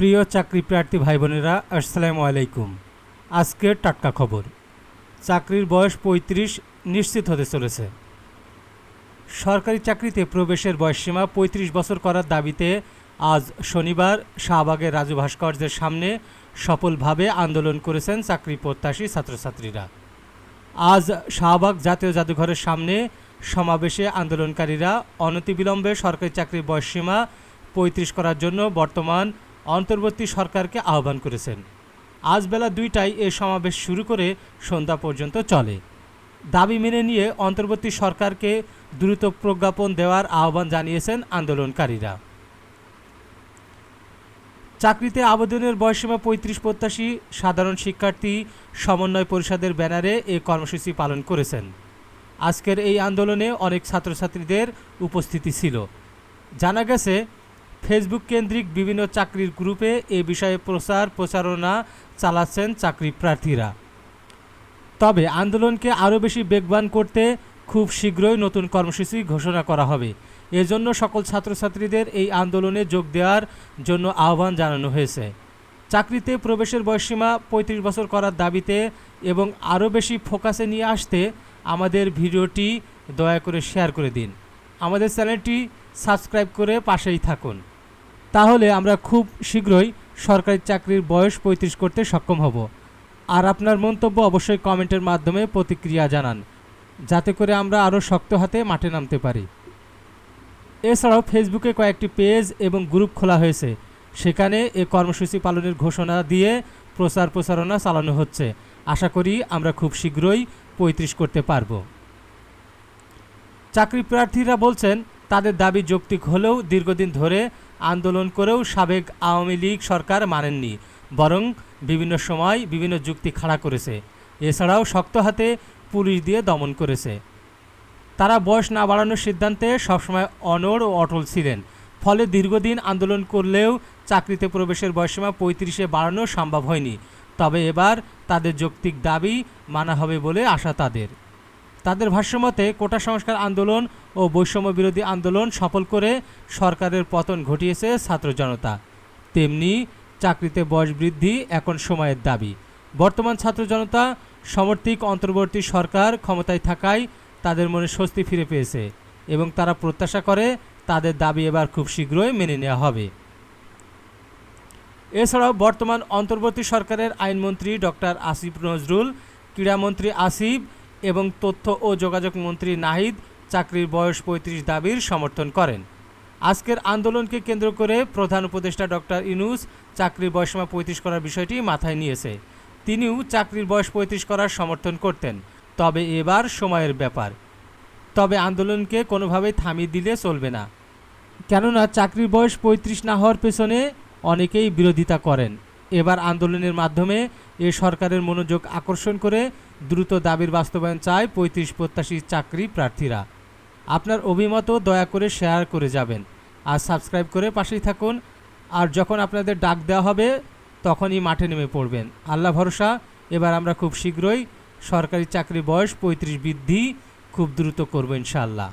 প্রিয় চাকরি প্রার্থী ভাই বোনেরা আসসালামু আলাইকুম। আজকের টাটকা খবর। চাকরির বয়স পঁয়ত্রিশ, নিশ্চিত হতে চলেছে। সরকারি চাকরিতে প্রবেশের বয়সসীমা পঁয়ত্রিশ বছর করার দাবিতে আজ শনিবার শাহবাগের রাজু ভাস্কর্যের সামনে সফলভাবে আন্দোলন করেছেন চাকরি প্রত্যাশী ছাত্রছাত্রীরা। আজ শাহবাগ জাতীয় জাদুঘরের সামনে সমাবেশে আন্দোলনকারীরা অনতিবিলম্বে সরকারি চাকরির বয়সসীমা পঁয়ত্রিশ করার জন্য বর্তমান অন্তর্বর্তী সরকারকে আহ্বান করেছেন। আজ বেলা দুইটায় এ সমাবেশ শুরু করে সন্ধ্যা পর্যন্ত চলে। দাবি মেনে নিয়ে অন্তর্বর্তী সরকারকে দ্রুত প্রজ্ঞাপন দেওয়ার আহ্বান জানিয়েছেন আন্দোলনকারীরা। চাকরিতে আবেদনের বয়সীমা পঁয়ত্রিশ প্রত্যাশী সাধারণ শিক্ষার্থী সমন্বয় পরিষদের ব্যানারে এ কর্মসূচি পালন করেছেন। আজকের এই আন্দোলনে অনেক ছাত্রছাত্রীদের উপস্থিতি ছিল। জানা গেছে ফেসবুক কেন্দ্রিক বিভিন্ন চাকরির গ্রুপে এ বিষয়ে প্রচার প্রচারণা চালাচ্ছেন চাকরি প্রার্থীরা। তবে আন্দোলনকে আরও বেশি বেগবান করতে খুব শীঘ্রই নতুন কর্মসূচি ঘোষণা করা হবে। এজন্য সকল ছাত্রছাত্রীদের এই আন্দোলনে যোগ দেওয়ার জন্য আহ্বান জানানো হয়েছে। চাকরিতে প্রবেশের বয়সীমা পঁয়ত্রিশ বছর করার দাবিতে এবং আরও বেশি ফোকাসে নিয়ে আসতে আমাদের ভিডিওটি দয়া করে শেয়ার করে দিন। আমাদের চ্যানেলটি সাবস্ক্রাইব করে পাশেই থাকুন। তাহলে আমরা খুব শীঘ্রই সরকারি চাকরির বয়স পঁয়ত্রিশ করতে সক্ষম হব। আর আপনার মন্তব্য অবশ্যই কমেন্টের মাধ্যমে প্রতিক্রিয়া জানান, যাতে করে আমরা আরও শক্ত হাতে মাঠে নামতে পারি। এছাড়াও ফেসবুকে কয়েকটি পেজ এবং গ্রুপ খোলা হয়েছে। সেখানে এ কর্মসূচি পালনের ঘোষণা দিয়ে প্রচার প্রচারণা চালানো হচ্ছে। আশা করি আমরা খুব শীঘ্রই পঁয়ত্রিশ করতে পারব। চাকরি প্রার্থীরা বলছেন, তাদের দাবি যৌক্তিক হলেও দীর্ঘদিন ধরে আন্দোলন করেও সাবেক আওয়ামী লীগ সরকার মানেননি, বরং বিভিন্ন সময় বিভিন্ন যুক্তি খাড়া করেছে। এছাড়াও শক্ত হাতে পুলিশ দিয়ে দমন করেছে। তারা বয়স না বাড়ানোর সিদ্ধান্তে সবসময় অনড় ও অটল ছিলেন, ফলে দীর্ঘদিন আন্দোলন করলেও চাকরিতে প্রবেশের বয়সীমা পঁয়ত্রিশে বাড়ানো সম্ভব হয়নি। তবে এবার তাদের যৌক্তিক দাবি মানা হবে বলে আশা তাদের। তাদের ভাষ্যমতে কোটা সংস্কার আন্দোলন ও বৈষম্য বিরোধী আন্দোলন সফল করে সরকারের পতন ঘটিয়েছে ছাত্র জনতা। তেমনি চাকরিতে বয়স বৃদ্ধি এখন সময়ের দাবি। বর্তমান ছাত্র জনতা সমর্থিক অন্তর্বর্তী সরকার ক্ষমতায় থাকায় তাদের মনে স্বস্তি ফিরে পেয়েছে এবং তারা প্রত্যাশা করে তাদের দাবি এবার খুব শীঘ্রই মেনে নেওয়া হবে। এছাড়াও বর্তমান অন্তর্বর্তী সরকারের আইনমন্ত্রী ডক্টর আসিফ নজরুল, ক্রীড়ামন্ত্রী আসিফ এবং তথ্য ও যোগাযোগ মন্ত্রী নাহিদ চাকরির বয়স পঁয়ত্রিশ দাবির সমর্থন করেন। আজকের আন্দোলনকে কেন্দ্র করে প্রধান উপদেষ্টা ডক্টর ইনুস চাকরির বয়সীমা পঁয়ত্রিশ করার বিষয়টি মাথায় নিয়েছে। তিনিও চাকরির বয়স পঁয়ত্রিশ করার সমর্থন করতেন। তবে এবার সময়ের ব্যাপার। তবে আন্দোলনকে কোনোভাবেই থামিয়ে দিলে চলবে না। কেননা চাকরির বয়স পঁয়ত্রিশ না হওয়ার পেছনে অনেকেই বিরোধিতা করেন। এবার আন্দোলনের মাধ্যমে এ সরকারের মনোযোগ আকর্ষণ করে দ্রুত দাবির বাস্তবায়ন চায় পঁয়ত্রিশ প্রত্যাশী চাকরি প্রার্থীরা। আপনার অভিমতও দয়া করে শেয়ার করে যাবেন। আর সাবস্ক্রাইব করে পাশেই থাকুন। আর যখন আপনাদের ডাক দেওয়া হবে, তখনই মাঠে নেমে পড়বেন। আল্লাহ ভরসা, এবার আমরা খুব শীঘ্রই সরকারি চাকরি বয়স পঁয়ত্রিশ বৃদ্ধি খুব দ্রুত করব ইনশাআল্লাহ।